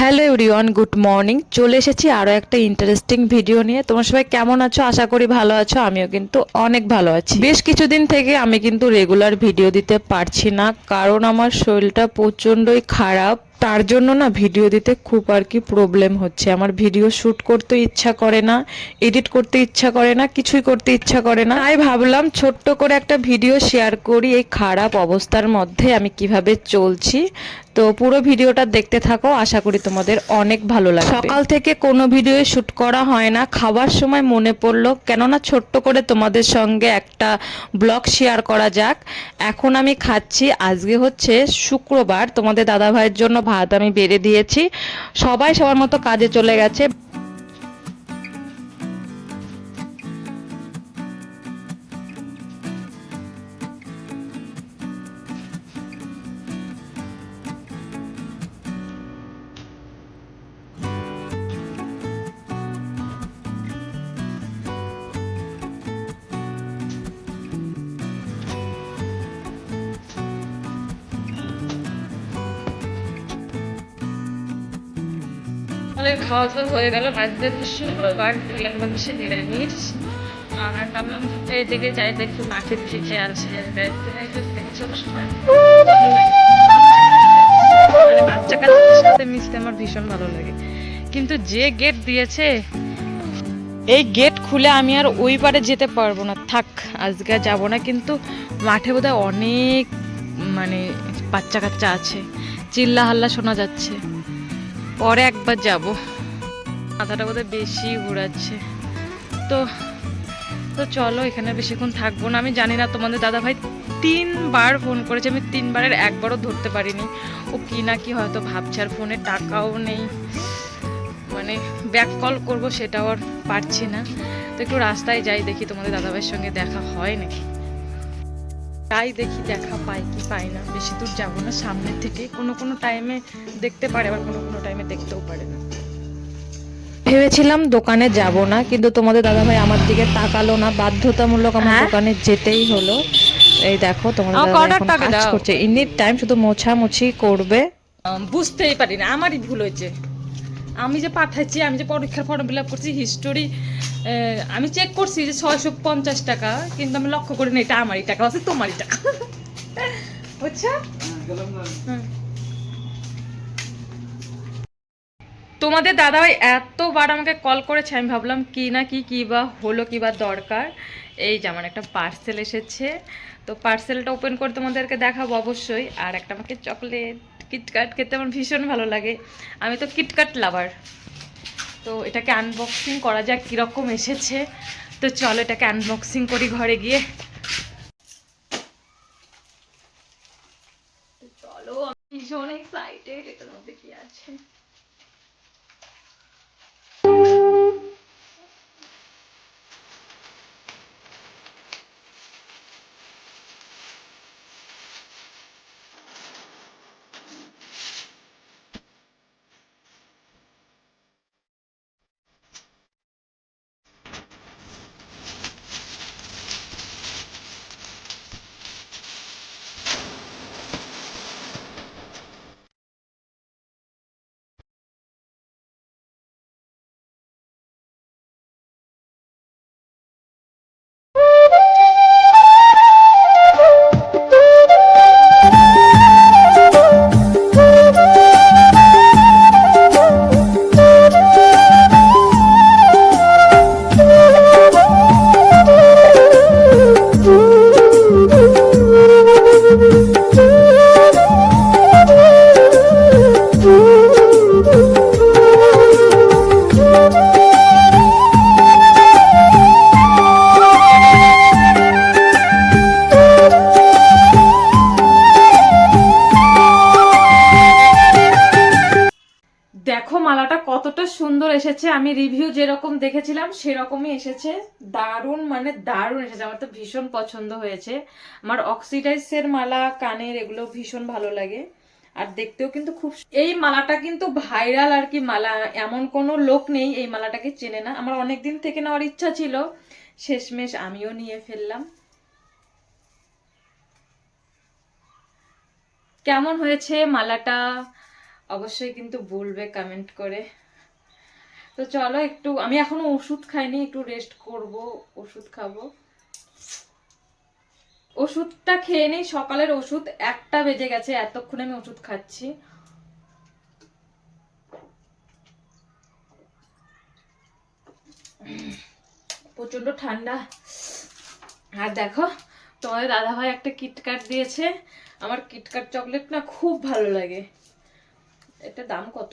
Hello everyone, good morning. চলে এসেছি আরও একটা ইন্টারেস্টিং ভিডিও নিয়ে। তোমার সবাই কেমন আছো? আশা করি ভালো আছো, আমিও কিন্তু অনেক ভালো আছি। বেশ কিছুদিন থেকে আমি কিন্তু রেগুলার ভিডিও দিতে পারছি না, কারণ আমার শরীরটা প্রচণ্ডই খারাপ। তার জন্য না ভিডিও দিতে খুব আর কি প্রবলেম হচ্ছে। আমার ভিডিও শ্যুট করতে ইচ্ছা করে না এডিট করতে ইচ্ছা করে না, কিছুই করতে ইচ্ছা করে না। তাই ভাবলাম ছোট্ট করে একটা ভিডিও শেয়ার করি এই খারাপ অবস্থার মধ্যে আমি কীভাবে চলছি। তো পুরো ভিডিওটা দেখতে থাকো, আশা করি তোমাদের অনেক ভালো লাগবে। সকাল থেকে কোনো ভিডিও শুট করা হয় না খাবার সময় মনে পড়ল কেননা ছোট্ট করে তোমাদের সঙ্গে একটা ব্লগ শেয়ার করা যাক। এখন আমি খাচ্ছি, আজকে হচ্ছে শুক্রবার, তোমাদের দাদা ভাইয়ের জন্য ভাত আমি বেড়ে দিয়েছি। সবাই সবার মতো কাজে চলে গেছে। আমাদের খাওয়া দাওয়া হয়ে গেল রাজ্যের শুক্রবার নিরামিষে নিরামিষ। আর এইদিকে চাইতে একটু মাছের শিখে আছে মানে বাচ্চা কাচ্চাদের সাথে মিশতে আমার ভীষণ ভালো লাগে। কিন্তু যে গেট দিয়েছে, এই গেট খুলে আমি আর ওই পারে যেতে পারব না। থাক, আজকে যাব না, কিন্তু মাঠে বোধহয় অনেক মানে বাচ্চা কাচ্চা আছে। চিল্লা হাল্লা শোনা যাচ্ছে। পরে একবার যাব। মাথাটা বোধহয় বেশি ঘোরাচ্ছে। তো তো চলো, এখানে বেশিক্ষণ থাকব না। আমি জানি না তোমাদের দাদা ভাই তিনবার ফোন করেছে। আমি তিনবারের একবারও ধরতে পারিনি। ও কি না কি হয়তো ভাবছে, আর ফোনে টাকাও নেই। মানে ব্যাক কল করব সেটাও আর পারছি না। তো একটু রাস্তায় যাই, দেখি তোমাদের দাদাভাইয়ের সঙ্গে দেখা হয় নাকি। তাই দেখি দেখা পাই কি পাই না। বেশি দূর যাব না সামনের থেকে। কোনো কোনো টাইমে দেখতে পারে আবার কোনো কোনো টাইমে দেখতেও পারে না। ভেবেছিলাম দোকানে যাব না কিন্তু তোমাদের দাদাভাই আমার দিকে তাকালো না। বাধ্যতামূলক আমার হ্যাঁ? দোকানে যেতেই হলো। এই দেখো তোমাদের দাদাভাই এখন কাজ করছে। এনি টাইম শুধু মোছামুছি করবে। বুঝতেই পারি না আমারই ভুল হয়েছে। আমি যে পাঠাচ্ছি, আমি যে পরীক্ষার ফর্ম ফিল আপ করছি হিস্টোরি আমি চেক করছি যে ছয়শো পঞ্চাশ টাকা, কিন্তু আমি লক্ষ্য করি না এটা আমারই টাকা, আছে তোমারই টাকা। বুঝছ। তোমাদের দাদাভাই এতবার আমাকে কল করেছে, আমি ভাবলাম কি না কি কি বা হলো, কি বা দরকার। এই যে আমার একটা পার্সেল এসেছে, তো পার্সেলটা ওপেন করে তোমাদেরকে দেখাবো অবশ্যই, আর একটা আমাকে চকলেট কিটকাট খেতে আমার ভীষণ ভালো লাগে। আমি তো কিটকাট লাভার তো এটাকে আনবক্সিং করা যাক কীরকম এসেছে। তো চলো এটাকে আনবক্সিং করি ঘরে গিয়ে। চলো, আমি ভীষণ এক্সাইটেড এটার মধ্যে কি আছে? কতটা সুন্দর এসেছে। আমি রিভিউ যেরকম দেখেছিলাম, সেরকমই এসেছে। দারুণ মানে দারুণ এসেছে। আমার তো ভীষণ পছন্দ হয়েছে। আমার অক্সিডাইসের মালা, কানের, এগুলো ভীষণ ভালো লাগে। আর দেখতেও কিন্তু খুব এই মালাটা কিন্তু ভাইরাল আর কি মালা। এমন কোনো লোক নেই এই মালাটাকে চেনে না। আমার অনেক দিন থেকে নেওয়ার ইচ্ছা ছিল। শেষমেশ আমিও নিয়ে ফেললাম। কেমন হয়েছে মালাটা? অবশ্যই কিন্তু বলবে কমেন্ট করে। তো চলো একটু, আমি এখনও ওষুধ খাইনি, একটু রেস্ট করব, ওষুধ খাব। ওষুধটা খেয়ে নিই, সকালের ওষুধ, একটা বেজে গেছে, এতক্ষণ আমি ওষুধ খাচ্ছি। প্রচণ্ড ঠান্ডা। আর দেখো, তোমাদের দাদা ভাই একটা কিটকাট দিয়েছে। আমার কিটকাট চকলেট না খুব ভালো লাগে। এটা দাম কত?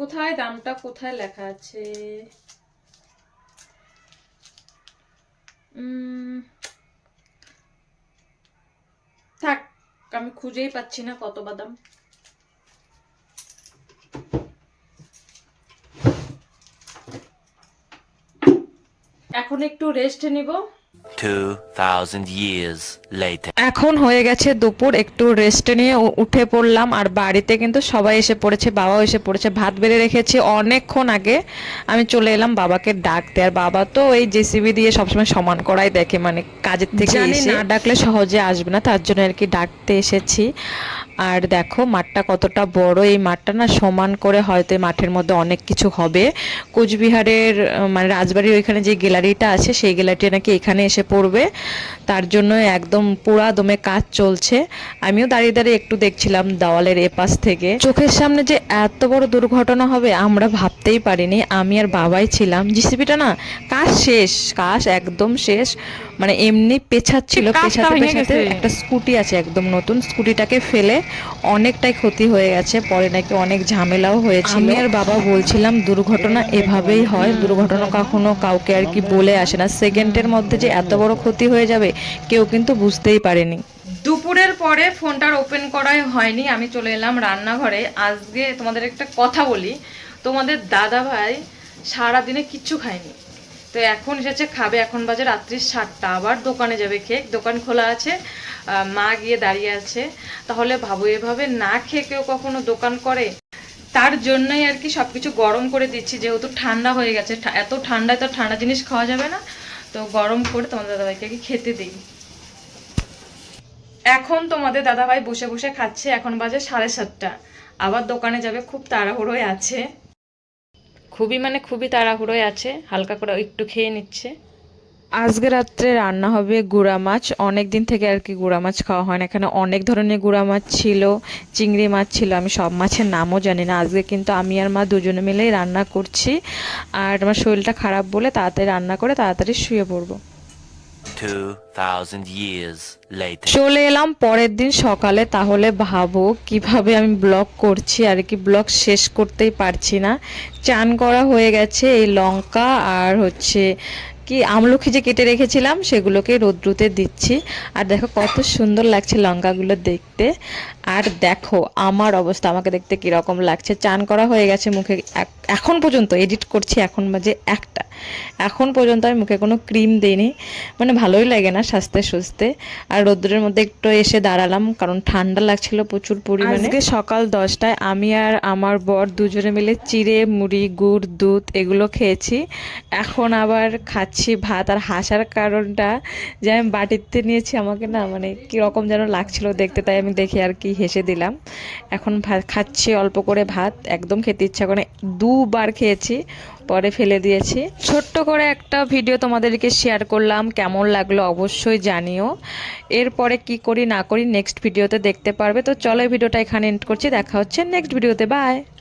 কোথায় দামটা কোথায় লেখা আছে? থাক, আমি খুঁজেই পাচ্ছি না কত বাদাম এখন একটু রেস্ট নিব। 2,000 years later. এখন হয়ে গেছে দুপুর একটু রেস্ট নিয়ে উঠে পড়লাম। আর বাড়িতে কিন্তু সবাই এসে পড়েছে বাবাও এসে পড়েছে। ভাত বেড়ে রেখেছি। অনেকক্ষণ আগে আমি চলে এলাম বাবাকে ডাকতে। আর বাবা তো এই জেসিবি দিয়ে সবসময় সমান করাই দেখে। মানে কাজের থেকে। না ডাকলে সহজে আসবে না। তার জন্য আর কি ডাকতে এসেছি। আর দেখো, মাঠটা কতটা বড়। এই মাঠটা না সমান করে হয়তো মাঠের মধ্যে অনেক কিছু হবে। কোচবিহারের মানে রাজবাড়ির ওইখানে যে গ্যালারিটা আছে, সেই গ্যালারিটা নাকি এখানে এসে পড়বে। তার জন্য একদম পুরা দমে কাজ চলছে। আমিও দাঁড়িয়ে দাঁড়িয়ে একটু দেখছিলাম দেওয়ালের এপাশ থেকে। চোখের সামনে যে এত বড় দুর্ঘটনা হবে, আমরা ভাবতেই পারিনি। আমি আর বাবাই ছিলাম। জিসিবিটা না, কাজ শেষ, কাজ একদম শেষ। মানে এমনি পেছাচ্ছিল পেছাতে পেছাতে একটা স্কুটি আছে একদম নতুন। স্কুটিটাকে ফেলে অনেকটাই ক্ষতি হয়ে গেছে। পরে নাকি অনেক ঝামেলাও হয়েছিল। আমি আর বাবা বলছিলাম দুর্ঘটনা এভাবেই হয়। দুর্ঘটনা কখনো কাউকে আর কি বলে আসে না। সেকেন্ডের মধ্যে যে এত বড় ক্ষতি হয়ে যাবে কেউ কিন্তু বুঝতেই পারেনি। দুপুরের পরে ফোনটার ওপেন করাই হয়নি। আমি চলে এলাম রান্নাঘরে। আজকে তোমাদের একটা কথা বলি। তোমাদের দাদা ভাই সারাদিনে কিচ্ছু খায়নি। তো এখন এসেছে, খাবে এখন বাজে রাত্রি সাতটা। আবার দোকানে যাবে খেয়ে দোকান খোলা আছে মা গিয়ে দাঁড়িয়ে আছে। তাহলে ভাবো, এভাবে না খেয়ে কেউ কখনো দোকান করে? তার জন্যই আর কি সব কিছু গরম করে দিচ্ছি, যেহেতু ঠান্ডা হয়ে গেছে। এত ঠান্ডায় তো ঠান্ডা জিনিস খাওয়া যাবে না। তো গরম করে তোমাদের দাদাভাইকে আর কি খেতে দিই। এখন তোমাদের দাদাভাই বসে বসে খাচ্ছে, এখন বাজে সাড়ে সাতটা। আবার দোকানে যাবে, খুব তাড়াহুড়োয় আছে। খুবই মানে খুবই তাড়াহুড়োয় আছে হালকা করে একটু খেয়ে নিচ্ছে। আজকে রাত্রে রান্না হবে গুড়া মাছ অনেক দিন থেকে আর কি গুড়া মাছ খাওয়া হয় না। এখানে অনেক ধরনের গুড়া মাছ ছিল চিংড়ি মাছ ছিল আমি সব মাছের নামও জানি না। আজকে কিন্তু আমি আর মা দুজনে মিলেই রান্না করছি আর আমার শরীরটা খারাপ বলে তাড়াতাড়ি রান্না করে তাড়াতাড়ি শুয়ে পড়ব। 2,000 years later. চলে এলাম পরের দিন সকালে, তাহলে ভাবো কীভাবে আমি ব্লগ করছি আর কি ব্লগ শেষ করতেই পারছি না। চান করা হয়ে গেছে এই লঙ্কা আর হচ্ছে কি আমলকি যে কেটে রেখেছিলাম, সেগুলোকে রোদ্রুতে দিচ্ছি। আর দেখো কত সুন্দর লাগছে লঙ্কাগুলো দেখতে। আর দেখো আমার অবস্থা, আমাকে দেখতে কীরকম লাগছে। চান করা হয়ে গেছে মুখে এখন পর্যন্ত, এডিট করছি এখন বাজে একটা। এখন পর্যন্ত আমি মুখে কোনো ক্রিম দিইনি। মানে ভালোই লাগে না স্বাস্থ্যে সুস্থে আর রোদ্রের মধ্যে একটু এসে দাঁড়ালাম, কারণ ঠান্ডা লাগছিল প্রচুর পরিমাণে। আজকে সকাল দশটায় আমি আর আমার বর দুজনে মিলে চিড়ে, মুড়ি, গুড়, দুধ এগুলো খেয়েছি। এখন আবার খাচ্ছি ভাত। আর হাসার কারণটা যে আমি বাটিতে নিয়েছি, আমাকে না মানে কীরকম যেন লাগছিল দেখতে, তাই আমি দেখে আর কি হেসে দিলাম। এখন খাচ্ছি অল্প করে ভাত। একদম খেতে ইচ্ছা করে দুবার খেয়েছি। পরে ফেলে দিয়েছি। ছোট্ট করে একটা ভিডিও তোমাদেরকে শেয়ার করলাম, কেমন লাগল অবশ্যই জানিও। এরপরে কি করি না করি নেক্সট ভিডিওতে দেখতে পারবে। তো চলো ভিডিওটা এখানে এন্ড করছি, দেখা হচ্ছে নেক্সট ভিডিওতে বাই